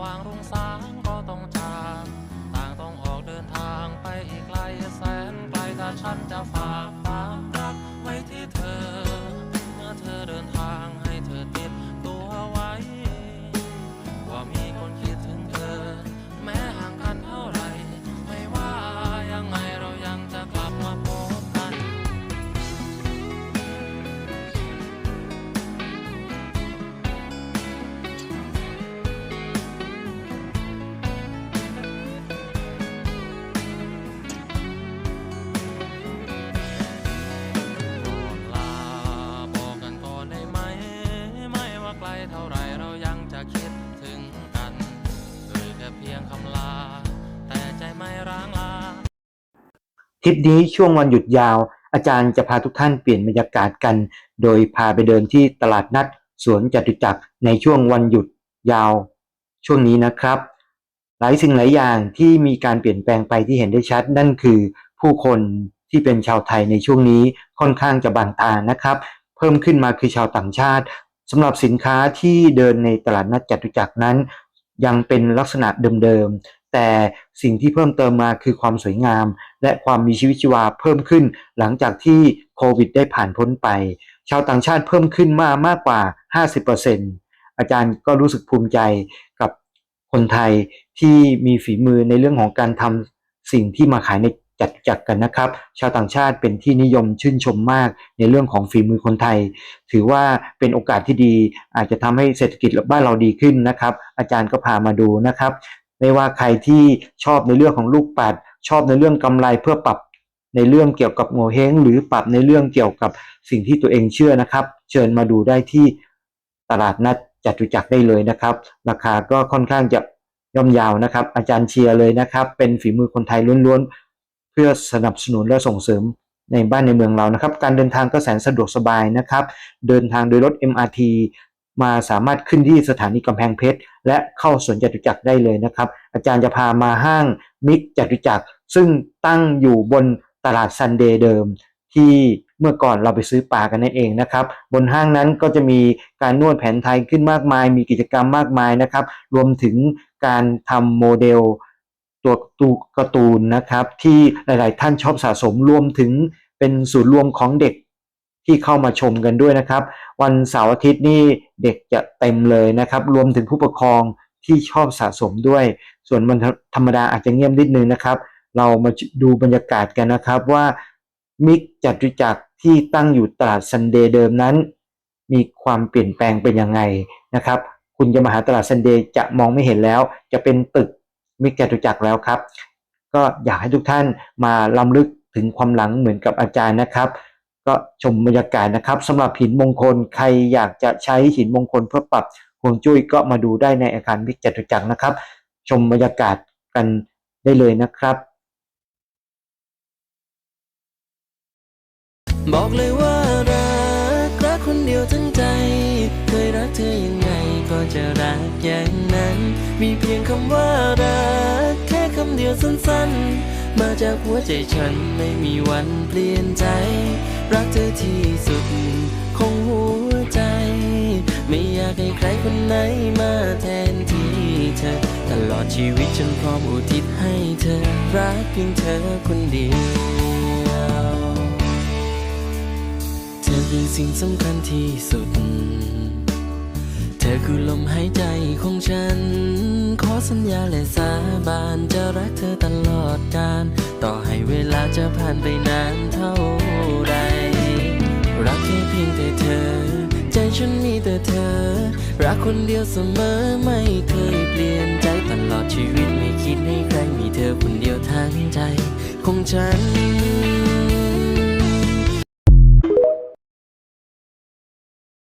วางรุ่งสางก็ต้องจากต่างต้องออกเดินทางไปอีกไกลแสนไกลถ้าฉันจะฝากความรักไว้ที่เธอ ทริปนี้ช่วงวันหยุดยาว อาจารย์จะพาทุกท่านเปลี่ยนบรรยากาศกัน โดยพาไปเดินที่ตลาดนัดสวนจตุจักรในช่วงวันหยุดยาว ช่วงนี้นะครับ หลายสิ่งหลายอย่างที่มีการเปลี่ยนแปลงไปที่เห็นได้ชัด นั่นคือผู้คนที่เป็นชาวไทยในช่วงนี้ค่อนข้างจะบางตานะครับ เพิ่มขึ้นมาคือชาวต่างชาติสำหรับสินค้าที่เดินในตลาดนัดจตุจักรนั้น ยังเป็นลักษณะเดิม แต่สิ่งที่เพิ่มเติมมาคือความสวยงาม และความมีชีวิตชีวาเพิ่มขึ้น หลังจากที่โควิดได้ผ่านพ้นไป ชาวต่างชาติเพิ่มขึ้นมามากกว่า 50%อาจารย์ก็รู้สึกภูมิใจกับคนไทยที่มีฝีมือในเรื่องของการทำสิ่งที่มาขายในจัดจักกันนะครับ ชาวต่างชาติเป็นที่นิยมชื่นชมมากในเรื่องของฝีมือคนไทย ถือว่าเป็นโอกาสที่ดีอาจจะทำให้เศรษฐกิจบ้านเราดีขึ้นนะครับ อาจารย์ก็พามาดูนะครับ ไม่ว่าใครที่ชอบในเรื่องของลูกปัด ชอบในเรื่องกำไรเพื่อปรับในเรื่องเกี่ยวกับโงเฮงหรือปรับในเรื่องเกี่ยวกับสิ่งที่ตัวเองเชื่อนะครับ เชิญมาดูได้ที่ตลาดนัดจตุจักรได้เลยนะครับ ราคาก็ค่อนข้างจะย่อมยาวนะครับ อาจารย์เชียร์เลยนะครับ เป็นฝีมือคนไทยล้วนๆ เพื่อสนับสนุนและส่งเสริมในบ้านในเมืองเรานะครับ การเดินทางก็แสนสะดวกสบายนะครับ เดินทางโดยรถ MRT มาสามารถขึ้นที่สถานีกำแพงเพชร และเข้าสวนจตุจักรได้เลยนะครับ อาจารย์จะพามาห้างมิกจตุจักร ซึ่งตั้งอยู่บนตลาดซันเดย์เดิม ที่เมื่อก่อนเราไปซื้อปลากันนั่นเองนะครับ บนห้างนั้นก็จะมีการนวดแผนไทยขึ้นมากมาย มีกิจกรรมมากมายนะครับ รวมถึงการทำโมเดลตัวตูการ์ตูนนะครับ ที่หลาย ๆ ท่านชอบสะสมรวมถึงเป็นศูนย์รวมของเด็ก ที่เข้ามาชมกันด้วยนะครับ วันเสาร์อาทิตย์นี่เด็กจะเต็มเลยนะครับ รวมถึงผู้ปกครองที่ชอบสะสมด้วย ส่วนวันธรรมดาอาจจะเงียบนิดนึงนะครับ เรามาดูบรรยากาศกันนะครับว่ามิกจัตุจักรที่ตั้งอยู่ตลาดซันเดย์เดิมนั้น มีความเปลี่ยนแปลงเป็นยังไงนะครับ คุณจะมาหาตลาดซันเดย์จะมองไม่เห็นแล้ว จะเป็นตึกมิกจตุจักรแล้วครับ ก็อยากให้ทุกท่านมาล้ำลึกถึงความหลังเหมือนกับอาจารย์นะครับ ก็ชมบรรยากาศนะครับสำหรับหินมงคลใครอยากจะใช้หินมงคลเพื่อปรับฮวงจุ้ยก็มาดูได้ในอาคารมิกจตุจักรนะครับ ชมบรรยากาศกันได้เลยนะครับ บอกเลยว่ารักรักคนเดียวทั้งใจ เคยรักเธอยังไงก็จะรักอย่างนั้น มีเพียงคำว่ารักแค่คำเดียวสั้นๆ มาจากหัวใจฉันไม่มีวันเปลี่ยนใจ รักเธอที่สุดของหัวใจ ไม่อยากให้ใครคนไหนมาแทนที่เธอ ตลอดชีวิตฉันพร้อมอุทิศให้เธอ รักเพียงเธอคนเดียว เธอคือสิ่งสำคัญที่สุด เธอคือลมหายใจของฉัน ขอสัญญาและสาบานจะรักเธอตลอดกาลต่อให้เวลาจะผ่านไปนานเท่าใดรั เธอ รักคนเดียวเสมอไม่เคยเปลี่ยนใจตลอดชีวิตไม่คิดให้ใครมีเธอคนเดียวทั้งใจของฉัน